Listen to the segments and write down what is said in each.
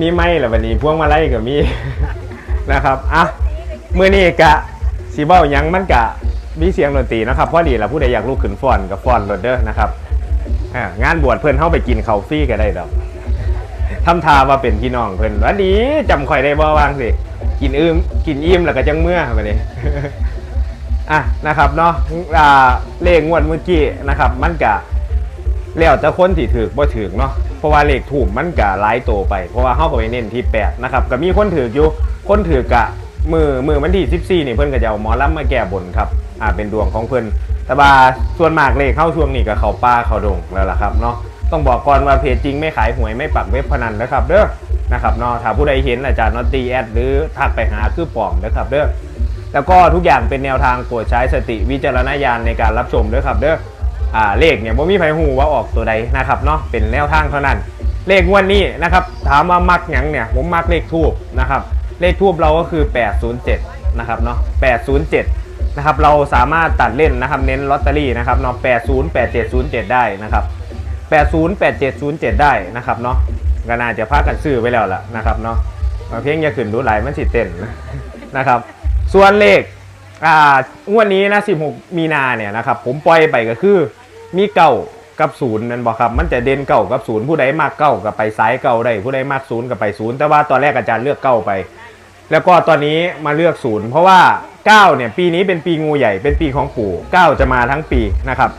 มีไม้แล้ววันนี้พวงมาลัยก็มี นะครับอะมื้อนี้กะสีเบ้าหยังมันกะมีเสียงดนตรีนะครับพอดีละผู้ใดอยากลุกขึ้นฟ้อนกับฟ้อนโรดเดอร์นะครับอ่างานบวชเพื่อนเข้าไปกินข้าวฟรีก็ได้ดอกทำทาว่าเป็นพี่น้องเพื่อนวันนี้จำข่อยได้บ่วางสิกินอิ่มกินอิ่มแล้วก็จังเมื่อวันนี้อะนะครับเนาะอ่าเลขงวดเมื่อกี้นะครับ มันกะแล้วแต่คนที่ถือบ่ถือเนาะ ราะว่าเลขถูกมันกะหลายโตไป เพราะว่าเฮาก็ไปเน้นที่8นะครับก็มีคนถืออยู่คนถือกะมือมือวันที่14นี่เพิ่นก็จะเอาหมอลำมาแก้บนครับอ่าเป็นดวงของเพิ่นแต่ว่าส่วนมากเลขเข้าช่วงนี้ก็เขาป่าเขาดงแล้วล่ะครับเนาะต้องบอกก่อนว่าเพจจริงไม่ขายหวยไม่ปักเว็บพนันนะครับเด้อนะครับเนาะถ้าผู้ใดเห็นอาจารย์นอตตีแอดหรือทักไปหาคือปลอมนะครับเด้อแล้วก็ทุกอย่างเป็นแนวทางโปรดใช้สติวิจารณญาณในการรับชมด้วยครับเด้อ อ่าเลขเนี่ยผมมีไผหูว่าออกตัวใดนะครับเนาะเป็นแนวทางเท่านั้น เลขงวดนี้นะครับถามว่ามักหยังเนี่ยผมมักเลขทูบนะครับเลขทูบเราก็คือ 807นะครับเนาะ807นะครับเราสามารถตัดเล่นนะครับเน้นลอตเตอรี่นะครับเนาะ808707 ได้นะครับ808707 ได้นะครับเนาะก็น่าจะพากันซื้อไว้แล้วล่ะนะครับเนาะมาเพียงอย่าขึ้นดูหลายมันสิเต้นนะครับ ส่วนเลข อ่างวดนี้นะ16 มีนาเนี่ยนะครับผมปล่อยไปก็คือมีเก่ากับศูนย์นั่นบอกครับ มันจะเด่นเก่ากับศูนย์ผู้ใดมากเก่ากับไปซ้ายเก่าได้ผู้ใดมากศูนย์กับไปศูนย์แต่ว่าตอนแรกอาจารย์เลือกเก่าไป แล้วก็ตอนนี้มาเลือกศูนย์เพราะว่า9เนี่ยปีนี้เป็นปีงูใหญ่เป็นปีของปู่9จะมาทั้งปีนะครับ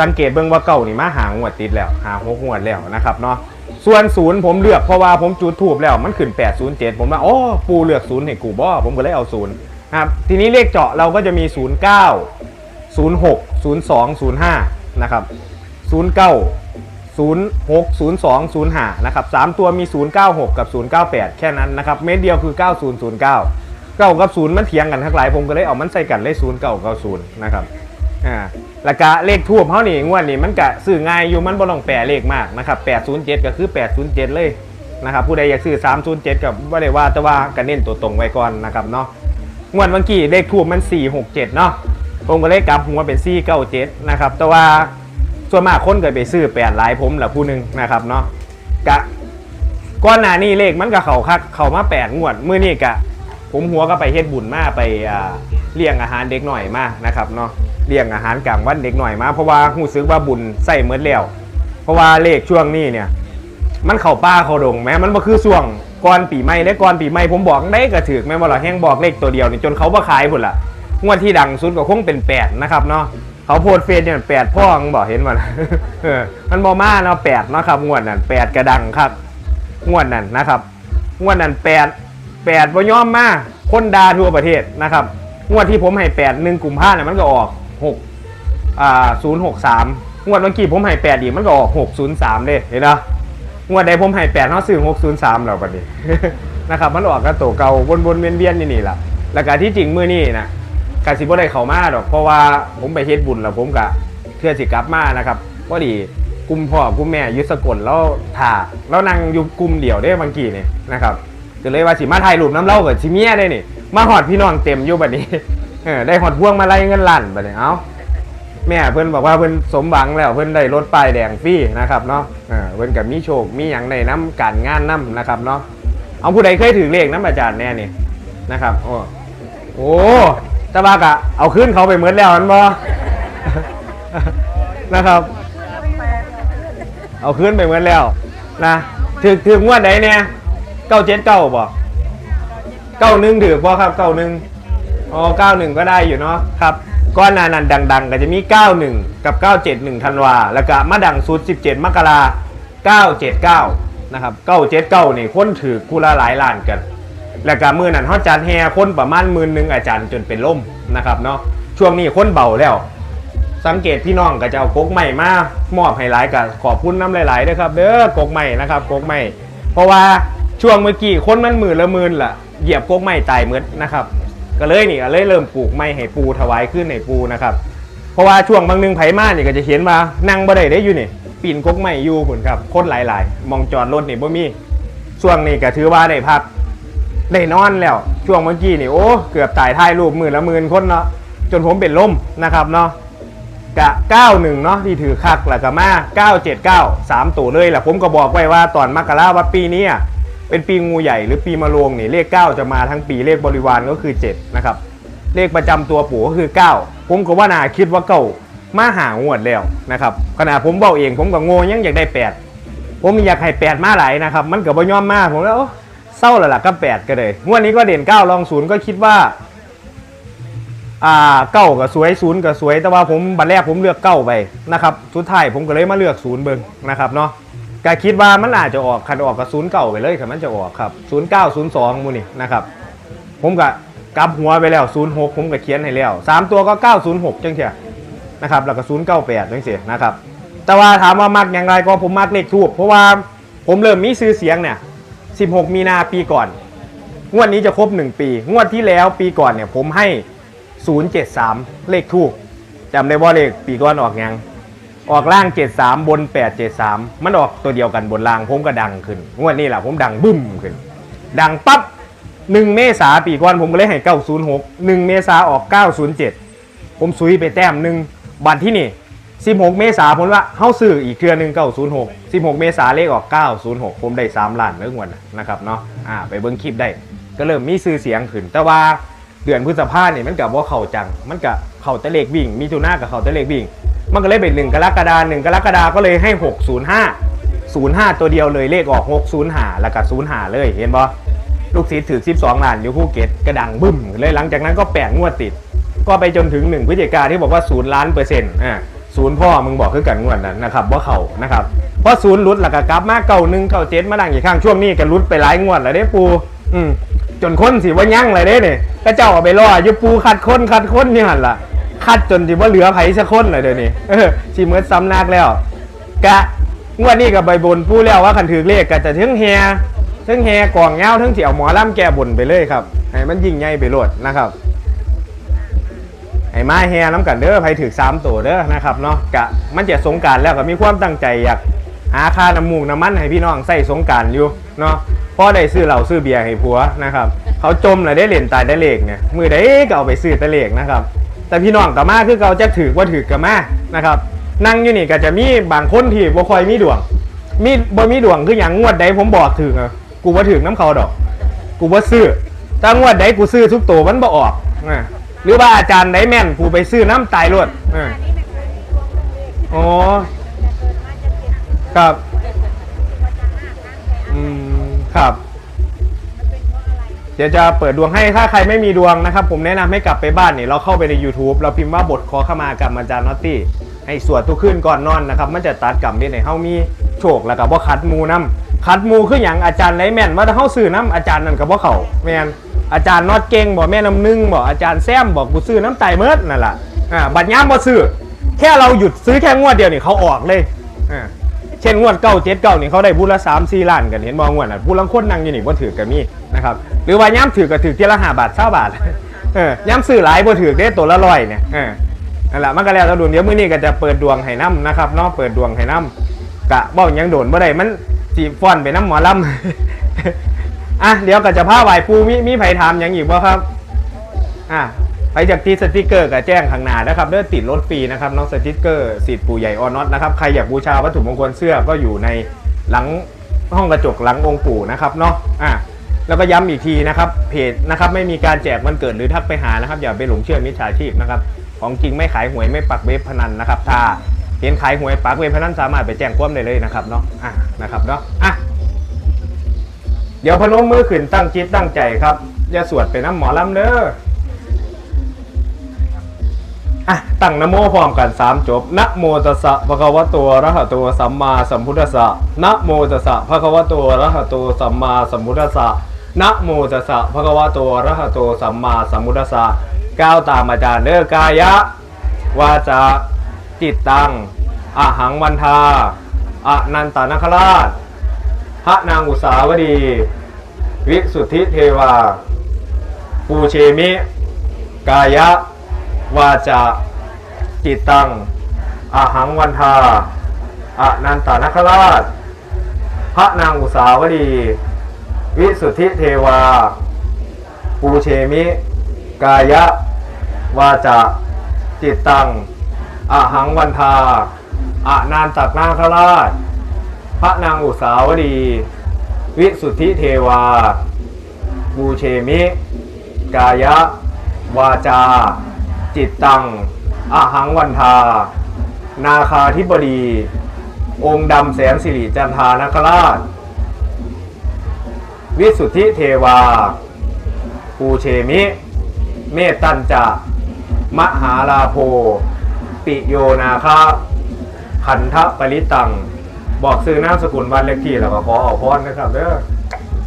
สังเกตเบื้องว่าเก่านี่มาหางวดติดแล้วหาหกงวดแล้วนะครับเนาะส่วนศูนย์ผมเลือกเพราะว่าผมจุดถูบแล้วมันขึ้น807ผมว่าโอ้ปูเลือกศูนย์ให้กูบ่ผมก็เลยเอาศูนย์ นะครับทีนี้เลขเจาะเราก็จะมี 09 06 02 05 นะครับ 09 06 02 05 นะครับ 3 ตัวมี 096 กับ 098 แค่นั้นนะครับ เม็ดเดียวคือ 9009 9กับ 0 มันเถียงกันทั้งหลายผมก็เลยเอามันใส่กันเลข0990 นะครับอ่าแล้วก็เลขทูบเขานี่งวดนี่มันก็ซื้อง่ายอยู่มันบ่ต้องแปลเลขมากนะครับ 807 ก็คือ 807 เลยนะครับผู้ใดอยากซื้อ 307 กับว่าได้ว่าแต่ว่าก็เน้นตัวตรงไว้ก่อนนะครับเนาะ งวดเมื่อกี้เลขทูบมัน 467 เนาะผมก็เลยกลับหัวเป็น 497 นะครับ แต่ว่าส่วนมากคนเก็ไปซื้อ8หลายผมแหละผู้หนึงนะครับเนาะกะก้อนหน้านี่เลขมันก็เขาคักเขามา8งวดมื้อนี้กะ ผมหัวก็ไปเฮ็ดบุญมาไปเลี้ยงอาหารเด็กหน่อยมานะครับเนาะเลี้ยงอาหารกลางวันเด็กหน่อยมาเพราะว่าหูซึกว่าบุญใส่เมื่อแล้วเพราะว่าเลขช่วงนี้เนี่ย มันเข้าป้าเข้าดงแม้มันก็คือช่วง ก่อนปีใหม่และก่อนปีใหม่ผมบอกได้กระถือแม่บ่ล่ะแห้งบอกเลขตัวเดียวนี่จนเขาบ่ขายพุ่นล่ะงวดที่ดังสุดก็คงเป็นแปดนะครับเนาะเขาโพสต์เฟซเนี่ยแปดพ่องบอกเห็นมันมันบ่มาเนาะแปดเนาะครับงวดนั้นแปดกระดังครับงวดนั้นนะครับงวดนั้นแปดแปดบ่ยอมมาคนดาทั่วประเทศนะครับงวดที่ผมให้แปดหนึ่งกลุ่มผ้าเนี่ยมันก็ออกหกอ่าศูนย์หกสามงวดเมื่อกี้ผมให้แปดอีกมันก็ออกหกศูนย์สามเลยเห็นไหม งวดใดผมให้แปดเขาซื้อหกศูนย์สามแล้วบัดนี้ นะครับมันออกกระโตเก่าวนๆเวียนๆนี่นี่แหละแล้วก็ที่จริงมือนี่นะกาสิบ่ได้เข้ามาดอก เพราะว่าผมไปเฮ็ดบุญแล้วผมกะเพื่อสิกลับมานะครับพอดีกลุ่มพ่อกุมแม่ยุสกลแล้วถ่าแล้วนั่งอยู่กลุ่มเดี่ยวได้บางกี่นี่นะครับก็เลยว่าสิมาถ่ายรูปน้ำเล่ากับชิเมียได้นี่มาหอดพี่น้องเต็มอยู่บัดนี้เออได้หอดพวงมาไล่เงินล้านบัดนี้เอ้า ม่เพิ่อนบอกว่าเพิ่อนสมหวังแล้วเพิ่อนได้รถป้ายแดงฟรีนะครับเนาะเออเพิ่อนกับมีโชคมีหยังในน้ำการงานน้ำนะครับเนาะเอาผู้ใดเคยถือเลขน้ำอาจารย์แน่นี่นะครับโอ้โอ้ตะบากะเอาขึ้นเขาไปเหมือนแล้วมันบ่นะครับ เอาขึ้นไปเหมือนแล้วนะถือถืองวดไหนเนี่ยเก้าเจ็ดเก้าบ่เก้าหนึ่งถือบ่ครับเก้าหนึ่งอ๋อ91ก็ได้อยู่เนาะครับ ก้อนหนานันดัง ๆ ก็จะมี 91 กับ 971ธันวา แล้วก็มาดังสุด 17 มกรา979 นะครับ 979นี่คนถือคูละหลายล้านกัน แล้วก็มือนั้นเขาจัดแห่คนประมาณหมื่นหนึ่งอาจารย์จนเป็นล่มนะครับเนาะ ช่วงนี้คนเบาแล้ว สังเกตพี่น้องก็จะเอากกใหม่มามอบให้หลายกันขอบคุณน้ำหลายๆด้วยครับเด้อกกใหม่นะครับกกใหม่ เพราะว่าช่วงเมื่อกี้คนมันหมื่นละหมื่นล่ะเหยียบกกใหม่ตายหมืดนะครับ ก็เลยนี่ก็เลยเริ่มปลูกไม้ให้ปูถวายขึ้นให้ปูนะครับเพราะว่าช่วงบางนึงไผมานี่ก็จะเห็นว่านั่งบ่ได้ได้อยู่นี่ปีนกกไม้อยู่คุณครับคนหลายๆ มองจอดรถนี่บ่มีช่วงนี้ก็ถือว่าได้พักได้นอนแล้วช่วงเมื่อกี้นี่โอ้เกือบตายท้ายรูปหมื่นละหมื่นคนเนาะจนผมเป็นลมนะครับเนาะกะ 91 เนาะที่ถือคักแล้วก็มา 979 3ตัวเลยแหละผมก็บอกไว้ว่าตอนมกราว่าปีนี้อะ เป็นปีงูใหญ่หรือปีมะโรงนี่เลข 9 จะมาทั้งปีเลขบริวารก็คือ7นะครับเลขประจำตัวปู่ก็คือ 9 ผมก็ว่านาคิดว่าเก้ามาหางวดแล้วนะครับขณะผมเบาเองผมก็โง่ยังอยากได้ 8 ผมอยากให้ 8 มาหลายนะครับ มันเก็บ่ยอมมากผมแล้วเศร้าล้วล่ะก็8ก็เลยงวดนี้ก็เด่น9ลองศูนย์ก็คิดว่าอ่าเก้าก็สวยศูนย์ก็สวย แต่ว่าผมบัตรแรกผมเลือกเก้าไปนะครับสุดท้ายผมก็เลยมาเลือกศูนย์เบิงนะครับเนาะ ก็คิดว่ามันอาจจะออกคันออกกับศูนย์เก้าไปเลยคันมันจะออกครับศูนย์เก้าศูนย์สองมูนี่นะครับผมก็กลับหัวไปแล้วศูนย์หกผมก็เขียนให้แล้วสามตัวก็เก้าศูนย์หกจังเถียนะครับแล้วก็ศูนย์เก้าแปดจังเสียนะครับแต่ว่าถามว่ามักอย่างไรก็ผมมักเลขทูบเพราะว่าผมเริ่มมีซื้อเสียงเนี่ย16มีนาปีก่อน งวดนี้จะครบ1ปี งวดที่แล้วปีก่อนเนี่ยผมให้073เจ็ดสามเลขทูกจำได้ว่าเลขปีก่อนออกยัง ออกล่าง 73 บน 873 มันออกตัวเดียวกันบนล่างผมก็ดังขึ้นงวดนี้แหละผมดังบึ้มขึ้น ดังปั๊บ1เมษาปีก่อนผมก็เลยให้ 906 1 เมษาออก 907 ผมซุยไปแต้มหนึ่งบัตรที่นี่ 16 เมษาผมว่าเข้าซื้ออีกเครือหนึ่ง906 16 เมษาเลขออก 906 ผมได้ 3 ล้านเมื่อวันนะครับเนาะอ่าไปเบิ้งคลิปได้ ก็เริ่มมีซื้อเสียงขึ้น แต่ว่าเดือนพฤษภาเนี่ยมันกับว่าเข่าจัง มันกับเข่าตะเลขวิ่ง มีทุนากับเข่าตะเลขวิ่ง มันก็เลยเป็นหนึ่งกรกฎาหนึ่งกรกฎาก็เลยให้605 05ตัวเดียวเลยเลขออก605แล้วก็05เลยเห็นบ่ลูกศิษย์ถือ12ล้านอยู่ภูเก็ตกระดังบึ้มเลยหลังจากนั้นก็แปดงวดติด ก็ไปจนถึง1พฤศจิกาที่บอกว่า0ล้านเปอร์เซ็นต์อ่าศูนย์พ่อมึงบอกคือกันงวดนั้นนะครับว่าเขานะครับเพราะศูนย์รุดหลักกลับมาเก่าหนึ่งเก่าเจ็ดมาดังอีกข้างช่วงนี้กันรุดไปหลายงวดแล้วเด้ปูอืมจนคนสิว่ายั่งเลยเด้เนี่ยก็เจ้าเอาไปล่ออยู่ปูคัดคนคัดคนนี่หันล่ะ คัดจนสิว่าเหลือไผสักคนเลยเดี๋ยวนี้เออสิเหมือนซ้ำนักแล้ว กะงวดนี้กับใบบนปู้แล้วว่าคันถือเลขก็จะถึงเฮียถึงเฮกล่องเงาถึงเสี่ยวหมอล่ำแก้บนไปเลยครับให้มันยิ่งใหญ่ไปโลดนะครับไอ้ไม้แฮน้ำกันเด้อไผถือสามตัวเด้อนะครับเนาะกะมันจะสงการแล้วก็มีความตั้งใจอยากหาค่าน้ำมูกน้ำมันให้พี่น้องใส่สงการอยู่เนาะพอได้ซื้อเหล้าซื้อเบียร์ให้ผัวนะครับ เขาจมเลยได้เหรียญตายได้เลขเนี่ยมือได้ก็เอาไปซื้อตะเลขนะครับ แต่พี่น้องกับมาคือเขาจะถือว่าถือกับมานะครับนั่งอยู่นี่ก็จะมีบางคนที่บ่คอยมีดวง มีบ่มีดวงคืออย่างงวดใดผมบอกถึงอะกูว่าถึงน้ำเขาดอก กูว่าซื้อถ้างวดใดกูซื้อทุกตัวมันบ่ออกอ่าหรือว่าอาจารย์ใดแม่นกูไปซื้อน้ำตายรวดอ่าอ๋อครับ อืม ครับ เดี๋ยวจะเปิดดวงให้ถ้าใครไม่มีดวงนะครับ ผมแนะนำให้กลับไปบ้านเนี่ยเราเข้าไปใน YouTube เราพิมพ์ว่าบทขอขมากับอาจารย์นอตตี้ให้สวดทุกคืนก่อนนอนนะครับ มันจะตัดกรรมนี่ในเฮามีโชคแล้วก็บ่คัดมูน้ำคัดมูคืออย่างอาจารย์ไรแม่นว่าถ้าเฮาซื้อน้ำอาจารย์นั่นก็บ่เขาแม่นอาจารย์นอดเก่งบ่แม่น้ำนึ่งบ่อาจารย์แซมบอกกูซื้อน้ำไตเมิดนั่นล่ะอ่าบัดย้ำบ่ซื้อแค่เราหยุดซื้อแค่งวดเดียวนี่เขาออกเลยอ่า เช่นงวดเก้าเจ็ดเก้านี่เขาได้บุญละสามสี่ล้านกันเห็นมองงวดน่ะบุญลังคนนั่งอยู่นี่บ่ถือกันมีนะครับหรือว่าย้ำถือก็ถือทีละห้าบาทเ้าบาทเออย้ำซื้อหลายบ่ถือได้ตัวละร้อยเนี่ยเออนั่นแหละมันก็แล้วแต่ดวงเดี๋ยวมื้อนี้ก็จะเปิดดวงให้น้ำนะครับเนาะเปิดดวงให้น้ำกะบ่ยังโดนบ่ได้มันสีฟอนไปน้ำหมอลำอะเดี๋ยวก็จะพาไหวปูมีมีไผถามหยังอีกบ่ครับอะ ไปจากที่สติกเกอร์กับแจ้งข้างหน้านะครับเด้อติดรถฟรีนะครับน้องสติกเกอร์สิทธิ์ปู่ใหญ่ออนอตนะครับใครอยากบูชาวัตถุมงคลเสื้อก็อยู่ในหลังห้องกระจกหลังองค์ปู่นะครับเนาะอะแล้วก็ย้ำอีกทีนะครับเพจนะครับไม่มีการแจกวันเกิดหรือทักไปหานะครับอย่าไปหลงเชื่อมิจฉาชีพนะครับของจริงไม่ขายหวยไม่ปักเว็บพนันนะครับถ้าเห็นขายหวยปักเว็บพนันสามารถไปแจ้งความได้เลยนะครับเนาะอะนะครับเนาะอะเดี๋ยวพนมมือขึ้นตั้งจิตตั้งใจครับอย่าสวดไปน้ำหมอลำเด้อ อะตั้งนโมพร้อมกันสามจบนะโมตัสสะภะคะวะโตอะระหะโตสัมมาสัมพุทธัสสะนะโมตัสสะภะคะวะโตอะระหะโตสัมมาสัมพุทธัสสะนะโมตัสสะภะคะวะโตอะระหะโตสัมมาสัมพุทธัสสะก้าวตามอาจารย์เด้อกายะวาจาจิตตังอะหังวันทาอะนันตานคราชพระนางอุสาวดี วิสุทธิเทวา ปูเชมิ กายะ วาจาจิตตังอาหังวันทาอนันตานคราช พระนางอุสาวดี วิสุทธิเทวา ปูเชมิ กายะ วาจาจิตตังอาหังวันทาอนันตนาคราช พระนางอุสาวดี วิสุทธิเทวาบูเชมิ กายะ วาจา จิตตังอหังวันทา นาคาธิบดี องค์ดำแสนสิริจันทานคราช วิสุทธิเทวาปูเชมิ เมตตันจะ มหาลาโภปิโยนาคาขันทะปริตัง บอกซื้อนาสกุลวันเลขที่แล้วก็ขอออกพรนะครับเด้อ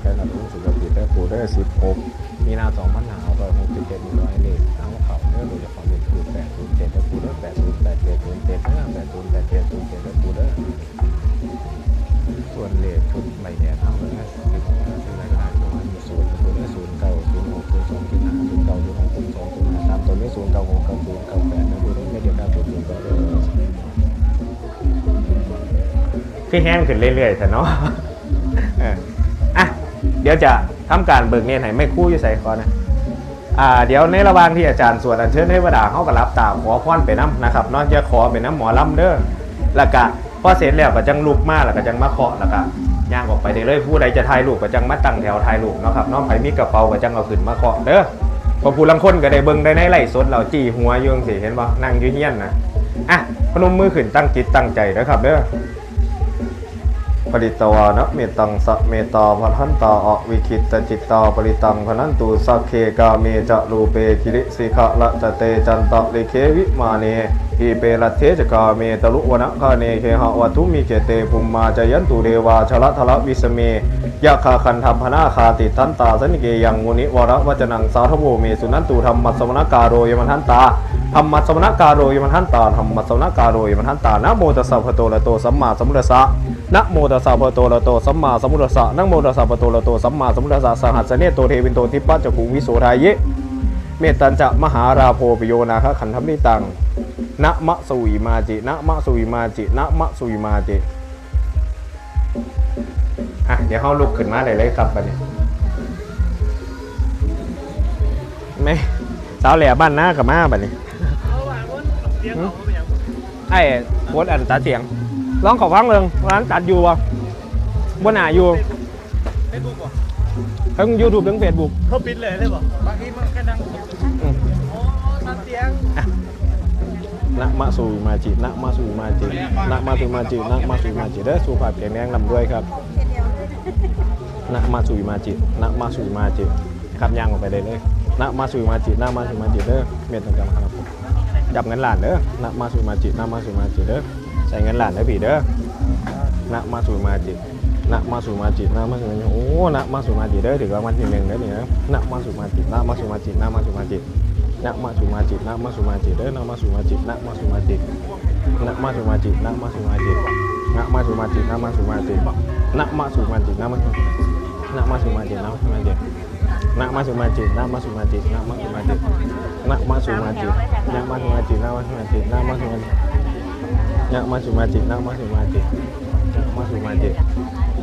แค่นั้นรู้สึกว่าผิดได้ปูได้สิบหกมีนาสองพันหาร้อยหกสิบเจ็ดร้อย ศูนย์เก้าหกเก้าศูนย์เก้าแปดแล้วปูเด้อไม่เดียวกันศูนย์ศูนย์ก็เด้อคือแห้งขึ้นเรื่อยๆแต่เนาะเอออะเดี๋ยวจะทำการเบิกเนตรให้ไม่ครู่อยู่ใส่คอนะอ่าเดี๋ยวในระหว่างที่อาจารย์สวดอัญเชิญเทวดาเขาก็รับตามขอพรไปน้ำนะครับเนอกจะขอไปน้ำหมอลำเด้อแล้วก็พอเสร็จแล้วก็จังลุกมาแล้วก็จังมาเคาะแล้วก็ย่างออกไปได้เลยผู้ใดจะถ่ายรูปก็จังมาตั้งแถวถ่ายรูปเนาะครับเน้องไผมีกระเป๋าก็จังเอาขึ้นมาเคาะเด้อ พอผู้ลังคนก็ได้เบิ่งได้ในไล่สดเราจี้หัวอยื่จังสิเห็นบ่นั่งอยืนเฮียนนะอะพนมมือขึ้นตั้งจิตตั้งใจนะครับเด้อปริตวานะเมตังสะเมตาพันหันตาอวิคิตตจิตตาปริตังพนันตุสักเคกาเมจะรูเปกิริสิขะละจะเตจันตะลิเควิมาเนอีเปรัตเทจกาเมตลุวนะคาเนเคหะวัตุมิเกเตภุมมาจยันตุเดวาชละทละวิสเม ยะคาคันธรรมพนาคาติทันตาสนิเกยังมุนิวรวัจนังสาธโวเมสุนันตุธรรมัสมณการโรยมันทันตาธรรมัสมณการโรยมันทันตาธรรมัสมณการโรยมันทันตานะโมตัสสะภะโตระโตสัมมาสัมพุทธัสสะนะโมตัสสะภะโตระโตสัมมาสัมพุทธัสสะนะโมตัสสะภะโตระโตสัมมาสัมพุทธัสสะสหัสเนโตเทวินโตทิปัจจกุงวิโสทายะเมตตัญจะมหาราโพปโยนาคะขันธมิตังนะมะสุวิมาจินะมะสุวิมาจินะมะสุวิมาจิ อะเดี๋ยวเฮาลุกขึ้นมาได้เลยครับบัดนี้แม่สาวแหล่บ้านหน้ากับมาบัดนี้ไอ้โพสต์อันตัดเสียงร้องขอฟังเรื่องร้านตัดอยู่บ่บนหนาอยู่เฟซบุ๊กเหรอทั้งยูทูบทั้งเฟซบุ๊กเขาปิดเลยเลยบ่บางทีมันแค่ดังอ๋อตัดเสียงนะมะสูมาจินะมะสูมาจินะมะสูมาจินะมะสูมาจิเด้อสุภาพแข็งแรงลำด้วยครับ นะมะสูมาจินะมะสูมาจิครับย่างออกไปเลยเลยนะมะสูมาจินะมะสูมาจิเด้อเมียนต้องจำครับจับเงินหลานเด้อนะมะสูมาจินะมะสูมาจิเด้อใส่เงินหลานเด้อพี่เด้อนะมะสูมาจินะมะสูมาจินะมะสูมาจิโอ้นะมะสูมาจิเด้อถือรางวัลที่หนึ่งเด้อนี่นะนะมะสูมาจินะมะสูมาจินะมะสูมาจินะมาสุมาจินะมาสุมาจิเด้อนะมาสุมาจินะมาสุมาจิ นะมาสุมาจินะมาสุมาจินะมาสุมาจินะมาสุมาจินะมาสุมาจินะมานะมาสุมาจินะมาสุมาจินะมาสุมาจินะมาสุมาจินะมาสุมาจินะมาสุมาจินะมาสุมาจินะมาสุมาจินะมาสุมาจินะมาสุมาจินะมาสุมาจินะมาสุมาจิ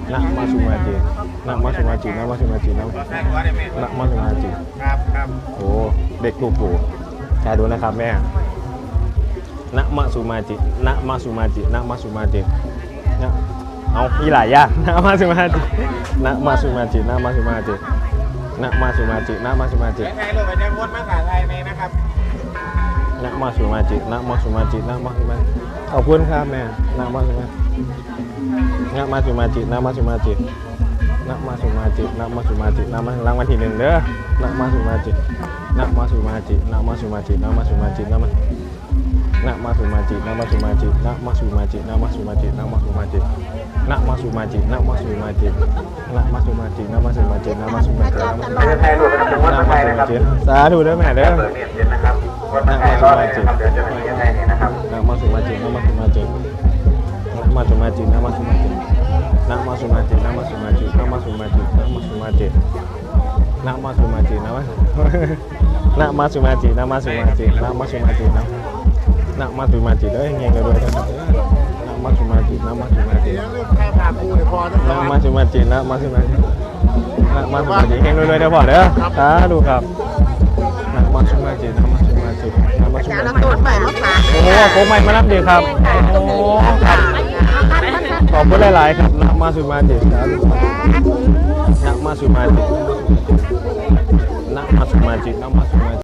นะมาสุมาจินะมาสุมาจินะมาสุมาจินะแม่ว่าได้ไหมนะมาสุมาจิครับครับโอ้เด็กลูกปู่แชร์ดูนะครับแม่ นะมะสุมาจิ นะมะสุมาจิ นะมะสุมาจินะเอามีหลายอย่างนะมะสุมาจิ นะมะสุมาจิ นะมะสุมาจิ นะมะสุมาจิ นะมะสุมาจิเสียงไงลูกไปเนี่ยวนมาถ่ายอะไรไหมนะครับนะมะสุมาจิ นะมะสุมาจิ นะมะสุมาจิขอบคุณครับแม่ นะมะสุมาจินะมะสุมาจิ นะมะสุมาจินะมะสุมาจินะมะสุมาจินะมะรางวัลที่หนึ่งเด้อนะมะสุมาจินะมะสุมาจินะมะสุมาจินะมะสุมาจินะมะนะมาสุมาจินะมาสุมาจินะมา สุมาจินะมาสุมาจินะมาสุมาจินะมาสุมาจินะมาสุมาจินะมาสุมาจินะมาสุมาจินะมาสุมาจินะมาสุมาจิไทยหลุดเป็นวัดไทยนะครับสาธุเด้อแม่เด้อเปิดเรียนเย็นนะครับวัดไทยรอดเลยนะครับเดี๋ยวจะมีเรียนไทยให้นะครับนะมาสุมาจินะมาสุมาจินะมาสุมาจินะมาสุมาจินะมาสุมาจินะมาสุมาจินะมาสุมาจินะมาสุมาจินะมาสุมาจินะมานะมาสุมาจินะมาสุมาจินะมาสุมาจินะ นะมาสุมาจิเด้อเงี้ยกันด้วยนะครับนะมาสุมาจินะมาสุมาจิเสียงลูกแค่พาจีนะนะมาสุมาจินะมาสุมาจินะมาสุมาจิเฮงรวยๆเด้อพ่อเด้อสาธุครับนะมาสุมาจินะมาสุมาจินะมาสุมาแล้วต้นใหม่มาฝากโอ้โหโค้งใหม่มารับดีครับโอ้ครับขอบคุณหลายๆครับนักมาสุมาจิครับนักมาสุมาจินักมาสุมาจินักมาสุมาจิ